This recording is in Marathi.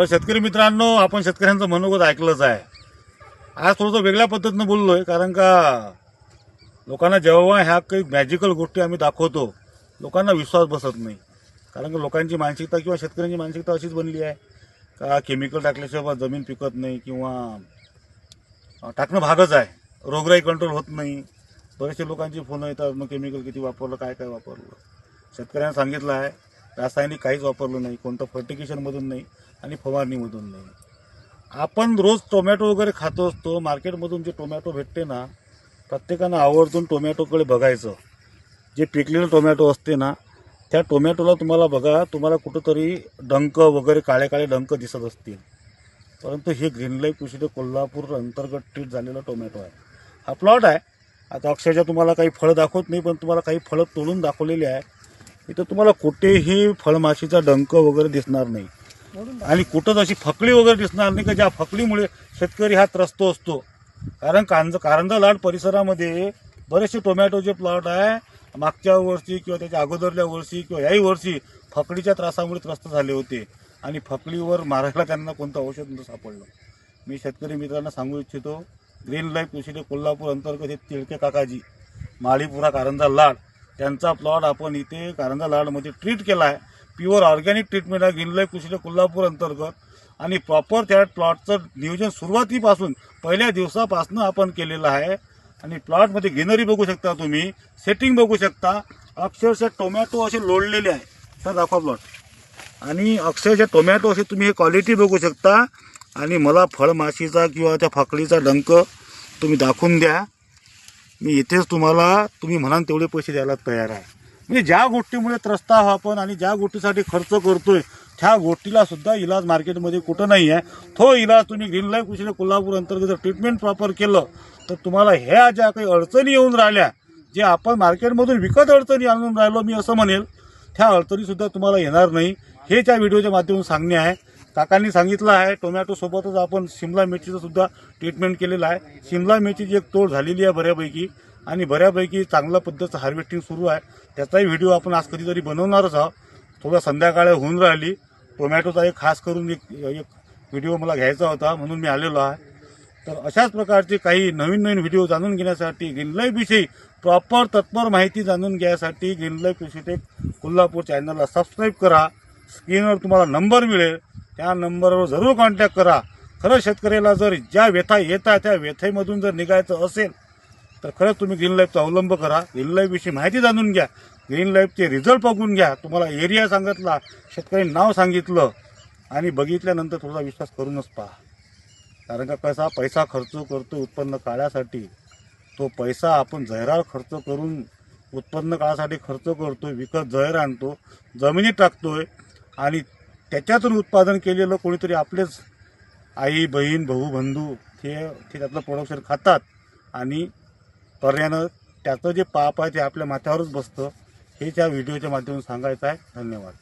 तर शेतकरी मित्रांनो आपण शेतकऱ्यांचं मनोगत ऐकलंच आहे. आज थोडंसं वेगळ्या पद्धतीनं बोललो आहे कारण का लोकांना जेव्हा ह्या काही मॅजिकल गोष्टी आम्ही दाखवतो लोकांना विश्वास बसत नाही. कारण का लोकांची मानसिकता किंवा शेतकऱ्यांची मानसिकता अशीच बनली आहे का केमिकल टाकल्याशिवाय जमीन पिकत नाही किंवा टाकणं भागच आहे. रोगराई कंट्रोल होत नाही. बरेचसे लोकांची फोन येतात मग केमिकल किती वापरलं? काय काय वापरलं? शेतकऱ्यांना सांगितलं आहे रासायनिक काहीच वापरलं नाही कोणतं फर्टिकेशनमधून नाही. आणि फवारणीमधून नाही. आपण रोज टोमॅटो वगैरे खातो असतो मार्केटमधून जे टोमॅटो भेटते ना प्रत्येकानं आवर्जून टोमॅटोकडे बघायचं. जे पिकलेलं टोमॅटो असते ना त्या टोमॅटोला तुम्हाला बघा तुम्हाला कुठंतरी डंक वगैरे काळे काळे डंक दिसत असतील. परंतु हे ग्रीन लाईफ कृषी कोल्हापूर अंतर्गत ट्रीट झालेला टोमॅटो आहे. हा प्लॉट आहे. आता अक्षरशः तुम्हाला काही फळं दाखवत नाही पण तुम्हाला काही फळं तोडून दाखवलेली आहे. इथं तुम्हाला कुठेही फळमाशीचा डंक वगैरे दिसणार नाही. आणि कुठंच अशी फकडी वगैरे दिसणार नाही का ज्या फकडीमुळे शेतकरी हा त्रस्त असतो. कारण कांज कारंजा लाड परिसरामध्ये बरेचसे टोमॅटोचे प्लॉट आहे मागच्या वर्षी किंवा त्याच्या अगोदरल्या वर्षी किंवा याही वर्षी फकडीच्या त्रासामुळे त्रस्त झाले होते. आणि फकडीवर मारायला त्यांना कोणतं औषध नव्हतं सापडलं. मी शेतकरी मित्रांना सांगू इच्छितो ग्रीन लाईफ कृषी कोल्हापूर अंतर्गत हे तिळके काकाजी माळीपुरा कारंजा लाड त्यांचा प्लॉट आपण इथे कारंजा लाडमध्ये ट्रीट केला आहे प्युअर ऑर्गॅनिक ट्रीटमेंट आहे ग्रीन लाईफ कोल्हापूर अंतर्गत. आणि प्रॉपर त्या प्लॉटचं नियोजन सुरुवातीपासून पहिल्या दिवसापासून आपण केलेलं आहे. आणि प्लॉटमध्ये ग्रीनरी बघू शकता तुम्ही सेटिंग बघू शकता. अक्षरशः टोमॅटो असे लोडलेले आहे. तर दाखवा प्लॉट आणि अक्षरशः टोमॅटो असे तुम्ही हे क्वालिटी बघू शकता. आणि मला फळमाशीचा किंवा त्या फाकळीचा डंक तुम्ही दाखवून द्या. मी इथेच तुम्हाला तुम्ही म्हणाल तेवढे पैसे द्यायला तयार आहे. म्हणजे ज्या गोष्टीमुळे त्रस्त आहो आपण आणि ज्या गोष्टीसाठी खर्च करतोय त्या गोष्टीला सुद्धा इलाज मार्केटमध्ये कुठं नाही आहे तो इलाज तुम्ही ग्रीन लाईफ कृषी कोल्हापूर अंतर्गत जर ट्रीटमेंट प्रॉपर केलं तर तुम्हाला ह्या ज्या काही अडचणी येऊन राहिल्या जे आपण मार्केटमधून विकत अडचणी आणून राहिलो मी असं म्हणेल त्या अडचणीसुद्धा तुम्हाला येणार नाही. हे त्या व्हिडिओच्या माध्यमातून सांगणे आहे. काकांनी सांगितलं आहे टोमॅटोसोबतच आपण शिमला मिरचीचं सुद्धा ट्रीटमेंट केलेलं आहे. शिमला मिरचीची एक तोड झालेली आहे बऱ्यापैकी. आणि बऱ्यापैकी चांगल्या पद्धतीचं हार्वेस्टिंग सुरू आहे. त्याचाही व्हिडिओ आपण आज कधीतरी बनवणारच आहोत. थोडा संध्याकाळ होऊन राहिली. टोमॅटोचा एक खास करून एक एक व्हिडिओ मला घ्यायचा होता म्हणून मी आलेलो आहे. तर अशाच प्रकारचे काही नवीन नवीन व्हिडिओ जाणून घेण्यासाठी ग्रीन लाईफविषयी प्रॉपर तत्पर माहिती जाणून घ्यायसाठी ग्रीन लाईफ कृषीटेक कोल्हापूर चॅनलला सबस्क्राईब करा. स्क्रीनवर तुम्हाला नंबर मिळेल. त्या नंबरवर जरूर कॉन्टॅक्ट करा. खरं शेतकऱ्याला जर ज्या व्यथा येतात त्या व्यथेमधून जर निघायचं असेल तर खरंच तुम्ही ग्रीन लाईफचा अवलंब करा. ग्रीन लाईफविषयी माहिती जाणून घ्या. ग्रीन लाईफचे रिझल्ट बघून घ्या. तुम्हाला एरिया सांगितला शेतकरी नाव सांगितलं आणि बघितल्यानंतर थोडा विश्वास करूनच पहा. कारण का कसा पैसा खर्च करतो उत्पन्न काढायसाठी तो पैसा आपण जहिरावर खर्च करून उत्पन्न काळासाठी खर्च करतो विकत जहर आणतो जमिनीत टाकतोय आणि त्याच्यातून उत्पादन केलेलं कोणीतरी आपलेच आई बहीण भाऊ बंधू ते ते त्यातलं प्रोडक्शन खातात. आणि पर्यानं त्याचं जे पाप आहे ते आपल्या माथ्यावरच बसतं हे त्या व्हिडिओच्या माध्यमातून सांगायचं आहे. धन्यवाद.